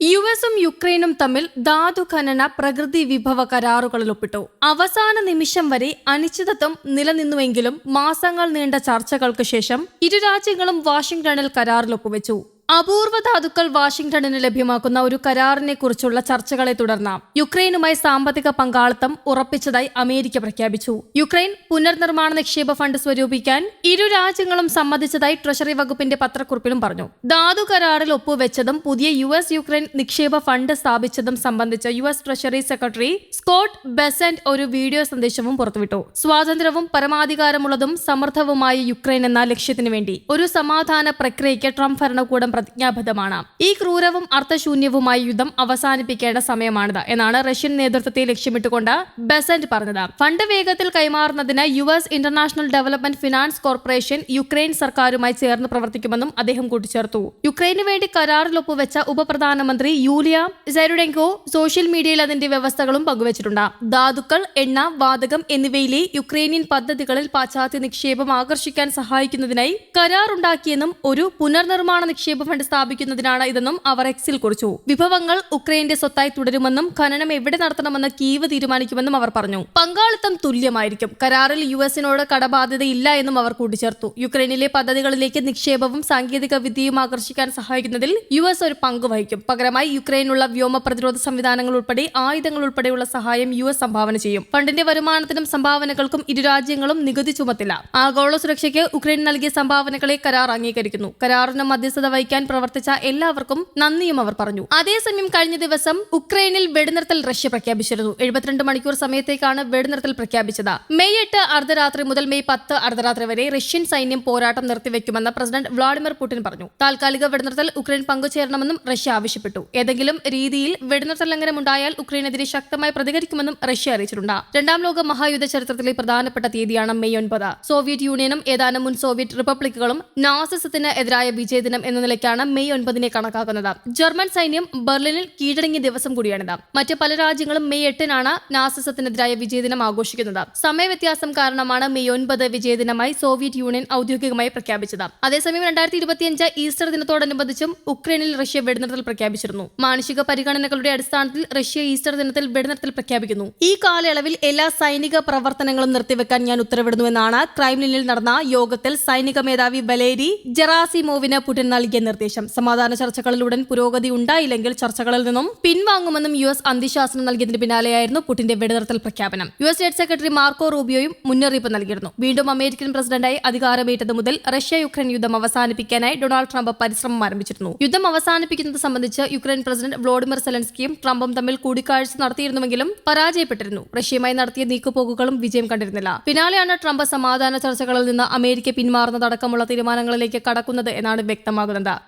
U എസും യുക്രൈനും തമ്മിൽ ധാതു ഖനന പ്രകൃതി വിഭവ കരാറുകളിൽ ഒപ്പിട്ടു അവസാന നിമിഷം വരെ അനിശ്ചിതത്വം നിലനിന്നുവെങ്കിലും മാസങ്ങൾ നീണ്ട ചർച്ചകൾക്ക് ശേഷം ഇരു രാജ്യങ്ങളും വാഷിംഗ്ടണിൽ കരാറിൽ ഒപ്പുവെച്ചു അപൂർവ ധാതുക്കൾ വാഷിംഗ്ടണിന് ലഭ്യമാക്കുന്ന ഒരു കരാറിനെ കുറിച്ചുള്ള ചർച്ചകളെ തുടർന്ന് യുക്രൈനുമായി സാമ്പത്തിക പങ്കാളിത്തം ഉറപ്പിച്ചതായി അമേരിക്ക പ്രഖ്യാപിച്ചു. യുക്രൈൻ പുനർനിർമ്മാണ നിക്ഷേപ ഫണ്ട് സ്വരൂപിക്കാൻ ഇരു രാജ്യങ്ങളും സമ്മതിച്ചതായി ട്രഷറി വകുപ്പിന്റെ പത്രക്കുറിപ്പിലും പറഞ്ഞു. ധാതു കരാറിൽ ഒപ്പുവെച്ചതും പുതിയ യു എസ് യുക്രൈൻ നിക്ഷേപ ഫണ്ട് സ്ഥാപിച്ചതും സംബന്ധിച്ച U S treasury secretary Scott Bessent ഒരു വീഡിയോ സന്ദേശവും പുറത്തുവിട്ടു. സ്വാതന്ത്ര്യവും പരമാധികാരമുള്ളതും സമൃദ്ധവുമായ യുക്രൈൻ എന്ന ലക്ഷ്യത്തിനു വേണ്ടി ഒരു സമാധാന പ്രക്രിയയ്ക്ക് ട്രംപ് ഭരണകൂടം പ്രതിജ്ഞാബദ്ധമാണ്. ഈ ക്രൂരവും അർത്ഥശൂന്യവുമായ യുദ്ധം അവസാനിപ്പിക്കേണ്ട സമയമാണിത് എന്നാണ് റഷ്യൻ നേതൃത്വത്തെ ലക്ഷ്യമിട്ടുകൊണ്ട് ബെസന്റ് പറഞ്ഞത്. ഫണ്ട് വേഗത്തിൽ കൈമാറുന്നതിന് U S international development finance corporation Ukraine സർക്കാരുമായി ചേർന്ന് പ്രവർത്തിക്കുമെന്നും അദ്ദേഹം കൂട്ടിച്ചേർത്തു. യുക്രൈനു വേണ്ടി കരാറിൽ ഒപ്പുവെച്ച ഉപപ്രധാനമന്ത്രി യൂലിയ സെരുഡെങ്കോ സോഷ്യൽ മീഡിയയിൽ അതിന്റെ വ്യവസ്ഥകളും പങ്കുവച്ചിട്ടുണ്ട്. ധാതുക്കൾ എണ്ണ വാതകം എന്നിവയിലെ യുക്രൈനിയൻ പദ്ധതികളിൽ പാശ്ചാത്യ നിക്ഷേപം ആകർഷിക്കാൻ സഹായിക്കുന്നതിനായി കരാറുണ്ടാക്കിയെന്നും ഒരു പുനർനിർമ്മാണ നിക്ഷേപ ഫണ്ട് സ്ഥാപിക്കുന്നതിനാണ് ഇതെന്നും അവർ എക്സിൽ കുറിച്ചു. വിഭവങ്ങൾ ഉക്രൈന്റെ സ്വത്തായി തുടരുമെന്നും ഖനനം എവിടെ നടത്തണമെന്ന് കീവ് തീരുമാനിക്കുമെന്നും അവർ പറഞ്ഞു. പങ്കാളിത്തം തുല്യമായിരിക്കും. കരാറിൽ യു എസിനോട് കടബാധ്യതയില്ല എന്നും അവർ കൂട്ടിച്ചേർത്തു. യുക്രൈനിലെ പദ്ധതികളിലേക്ക് നിക്ഷേപവും സാങ്കേതിക വിദ്യയും ആകർഷിക്കാൻ സഹായിക്കുന്നതിൽ യു എസ് ഒരു പങ്ക് വഹിക്കും. പകരമായി യുക്രൈനുള്ള വ്യോമ പ്രതിരോധ സംവിധാനങ്ങൾ ഉൾപ്പെടെ ആയുധങ്ങൾ ഉൾപ്പെടെയുള്ള സഹായം യു എസ് സംഭാവന ചെയ്യും. ഫണ്ടിന്റെ വരുമാനത്തിനും സംഭാവനകൾക്കും ഇരു രാജ്യങ്ങളും നികുതി ചുമത്തില്ല. ആഗോള സുരക്ഷയ്ക്ക് ഉക്രൈൻ നൽകിയ സംഭാവനകളെ കരാർ അംഗീകരിക്കുന്നു. കരാറിന് മധ്യസ്ഥത വഹിക്കാൻ പ്രവർത്തിച്ച എല്ലാവർക്കും നന്ദിയും അവർ പറഞ്ഞു. അതേസമയം കഴിഞ്ഞ ദിവസം ഉക്രൈനിൽ വെടിനിർത്തൽ റഷ്യ പ്രഖ്യാപിച്ചിരുന്നു. എഴുപത്തിരണ്ട് മണിക്കൂർ സമയത്തേക്കാണ് വെടിനിർത്തൽ പ്രഖ്യാപിച്ചത്. മെയ് എട്ട് അർദ്ധരാത്രി മുതൽ മെയ് പത്ത് അർദ്ധരാത്രി വരെ റഷ്യൻ സൈന്യം പോരാട്ടം നിർത്തിവെക്കുമെന്ന് പ്രസിഡന്റ് വ്ളാഡിമിർ പുടിൻ പറഞ്ഞു. താൽക്കാലിക വെടിനിർത്തൽ ഉക്രൈൻ പങ്കുചേരണമെന്നും റഷ്യ ആവശ്യപ്പെട്ടു. ഏതെങ്കിലും രീതിയിൽ വെടിനിർത്തൽ ലംഘനം ഉണ്ടായാൽ ഉക്രൈനെതിരെ ശക്തമായി പ്രതികരിക്കുമെന്നും റഷ്യ അറിയിച്ചിട്ടുണ്ട്. രണ്ടാം ലോക മഹായുദ്ധ ചരിത്രത്തിലെ പ്രധാനപ്പെട്ട തീയതിയാണ് മെയ് ഒൻപത്. സോവിയറ്റ് യൂണിയനും ഏതാനും മുൻ സോവിയറ്റ് റിപ്പബ്ലിക്കുകളും നാസിസത്തിന് എതിരായ വിജയദിനം എന്ന നിലയ്ക്കാണ് മെയ് ഒൻപതിനെ കണക്കാക്കുന്നത്. ജർമ്മൻ സൈന്യം ബെർലിനിൽ കീഴടങ്ങിയ ദിവസം കൂടിയാണിത്. മറ്റ് പല രാജ്യങ്ങളും മെയ് എട്ടിനാണ് നാസിസത്തിനെതിരായ വിജയദിനം ആഘോഷിക്കുന്നത്. സമയവ്യത്യാസം കാരണമാണ് മെയ് ഒൻപത് വിജയദിനമായി സോവിയറ്റ് യൂണിയൻ ഔദ്യോഗികമായി പ്രഖ്യാപിച്ചത്. അതേസമയം രണ്ടായിരത്തി ഇരുപത്തിയഞ്ച് ഈസ്റ്റർ ദിനത്തോടനുബന്ധിച്ചും ഉക്രൈനിൽ റഷ്യ വെടിനിർത്തൽ പ്രഖ്യാപിച്ചിരുന്നു. മാനുഷിക പരിഗണനകളുടെ അടിസ്ഥാനത്തിൽ റഷ്യ ഈസ്റ്റർ ദിനത്തിൽ വെടിനിർത്തൽ പ്രഖ്യാപിക്കുന്നു. ഈ കാലയളവിൽ എല്ലാ സൈനിക പ്രവർത്തനങ്ങളും നിർത്തിവെക്കാൻ ഞാൻ ഉത്തരവിടുന്നുവെന്നാണ് ക്രൈംലിനിൽ നടന്ന യോഗത്തിൽ സൈനിക മേധാവി ബലേരി ജെറാസിമോവിന് പുടിൻ നൽകിയ നിർദ്ദേശം. സമാധാന ചർച്ചകളിലുടൻ പുരോഗതി ഉണ്ടായില്ലെങ്കിൽ ചർച്ചകളിൽ നിന്നും പിൻവാങ്ങുമെന്നും യു എസ് അന്തിശാസനം നൽകിയതിന് പിന്നാലെയായിരുന്നു പുടിന്റെ വെടിനിർത്തൽ പ്രഖ്യാപനം. U S state secretary Marco റൂബിയോയും മുന്നറിയിപ്പ് നൽകിയിരുന്നു. വീണ്ടും അമേരിക്കൻ പ്രസിഡന്റായി അധികാരമേറ്റത് മുതൽ റഷ്യ യുക്രൈൻ യുദ്ധം അവസാനിപ്പിക്കാനായി ഡൊണാൾഡ് ട്രംപ് പരിശ്രമം ആരംഭിച്ചിരുന്നു. യുദ്ധം അവസാനിപ്പിക്കുന്നത് സംബന്ധിച്ച് യുക്രൈൻ പ്രസിഡന്റ് വ്ളോഡിമിർ സെലൻസ്കിയും ട്രംപും തമ്മിൽ കൂടിക്കാഴ്ച നടത്തിയിരുന്നുവെങ്കിലും പരാജയപ്പെട്ടിരുന്നു. റഷ്യയുമായി നടത്തിയ നീക്കുപോക്കുകളും വിജയം കണ്ടിരുന്നില്ല. പിന്നാലെയാണ് ട്രംപ് സമാധാന ചർച്ചകളിൽ നിന്ന് അമേരിക്ക പിന്മാറുന്നതടക്കമുള്ള തീരുമാനങ്ങളിലേക്ക് കടക്കുന്നത് എന്നാണ് വ്യക്തമാകുന്നത്.